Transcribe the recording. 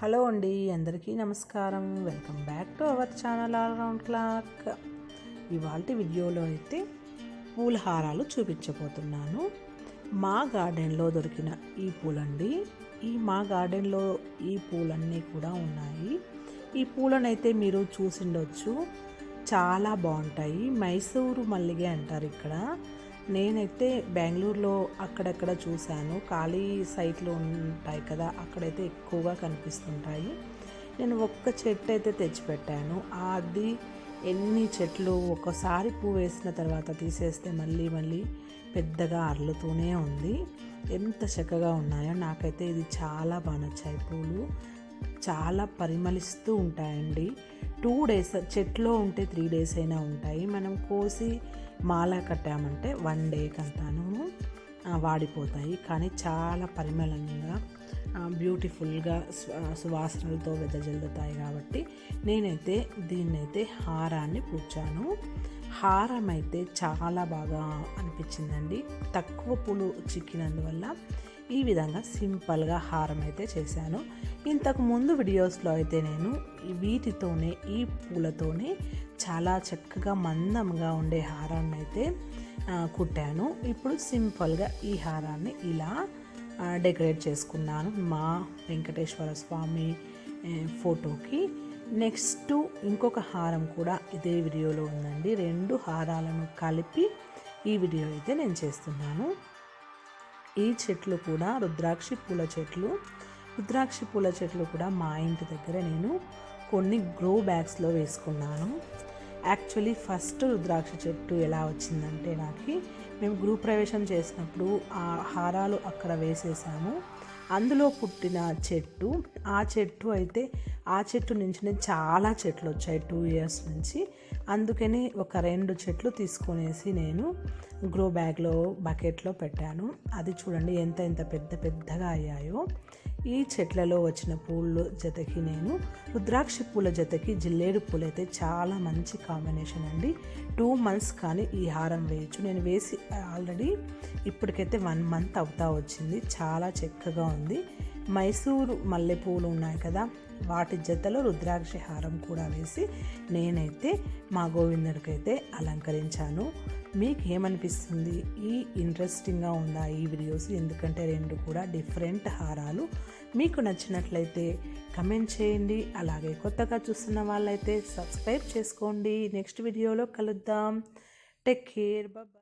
Hello అండి అందరికీ నమస్కారం. Welcome back to our channel all round clock. ఇవాళ వీడియోలో అయితే పూల హారాలు చూపించబోతున్నాను. మా గార్డెన్లో దొరికిన ఈ పూలండి. ఈ మా గార్డెన్లో ఈ పూలన్నీ కూడా ఉన్నాయి. ఈ పూలనైతే మీరు చూసిండొచ్చు చాలా బాగుంటాయి. మైసూరు మల్లిగే అంటారు ఇక్కడ. నేనైతే బెంగళూరులో అక్కడక్కడ చూశాను. ఖాళీ సైట్లు ఉంటాయి కదా అక్కడైతే ఎక్కువగా కనిపిస్తుంటాయి. నేను ఒక్క చెట్టు అయితే తెచ్చిపెట్టాను. అది ఎన్ని చెట్లు ఒకసారి పువ్వు వేసిన తర్వాత తీసేస్తే మళ్ళీ మళ్ళీ పెద్దగా అర్లుతూనే ఉంది. ఎంత చక్కగా ఉన్నాయో నాకైతే ఇది చాలా బాగా నచ్చాయి పూలు. చాలా పరిమళిస్తూ ఉంటాయండి. టూ డేస్ చెట్లో ఉంటే త్రీ డేస్ అయినా ఉంటాయి. మనం కోసి మాల కట్టామంటే వన్ డేకి అంతాను వాడిపోతాయి. కానీ చాలా పరిమళంగా బ్యూటిఫుల్గా సువాసనలతో వెదజల్లుతాయి కాబట్టి నేనైతే దీన్నైతే హారాన్ని పూచాను హారం అయితే చాలా బాగా అనిపించిందండి. తక్కువ పూలు చిక్కినందువల్ల ఈ విధంగా సింపుల్గా హారం అయితే చేశాను. ఇంతకు ముందు వీడియోస్లో అయితే నేను వీటితోనే ఈ పూలతోనే చాలా చక్కగా మందంగా ఉండే హారాన్ని అయితే కుట్టాను. ఇప్పుడు సింపుల్గా ఈ హారాన్ని ఇలా డెకరేట్ చేసుకున్నాను మా వెంకటేశ్వర స్వామి ఫోటోకి. నెక్స్ట్ ఇంకొక హారం కూడా ఇదే వీడియోలో ఉందండి. రెండు హారాలను కలిపి ఈ వీడియో అయితే నేను చేస్తున్నాను. ఈ చెట్లు కూడా రుద్రాక్షి పూల చెట్లు. రుద్రాక్షి పూల చెట్లు కూడా మా ఇంటి దగ్గర నేను కొన్ని గ్రో బ్యాగ్స్లో వేసుకున్నాను. యాక్చువల్లీ ఫస్ట్ రుద్రాక్ష చెట్టు ఎలా వచ్చిందంటే నాకు మేము గృహప్రవేశం చేసినప్పుడు ఆ హారాలు అక్కడ వేసేసాము. అందులో పుట్టిన చెట్టు ఆ చెట్టు అయితే ఆ చెట్టు నుంచి చాలా చెట్లు వచ్చాయి టూ ఇయర్స్ నుంచి. అందుకని ఒక రెండు చెట్లు తీసుకొనేసి నేను గ్రో బ్యాగ్లో బకెట్లో పెట్టాను. అది చూడండి ఎంత ఎంత పెద్ద పెద్దగా అయ్యాయో. ఈ చెట్లలో వచ్చిన పూలు జతకి నేను రుద్రాక్ష పూల జతకి జిల్లేడు పూలు అయితే చాలా మంచి కాంబినేషన్ అండి. టూ మంత్స్ కానీ ఈ హారం వేయచ్చు. నేను వేసి ఆల్రెడీ ఇప్పటికైతే వన్ మంత్ అవుతా వచ్చింది. చాలా చక్కగా ఉంది. మైసూరు మల్లెపూలు ఉన్నాయి కదా వాటి జతలో రుద్రాక్ష హారం కూడా వేసి నేనైతే మా గోవిందుడికైతే అలంకరించాను. మీకు ఏమనిపిస్తుంది? ఈ ఇంట్రెస్టింగ్గా ఉందా ఈ వీడియోస్ ఎందుకంటే రెండు కూడా డిఫరెంట్ హారాలు. మీకు నచ్చినట్లయితే కమెంట్ చేయండి. అలాగే కొత్తగా చూస్తున్న వాళ్ళైతే సబ్స్క్రైబ్ చేసుకోండి. నెక్స్ట్ వీడియోలో కలుద్దాం. టేక్ కేర్ బాబా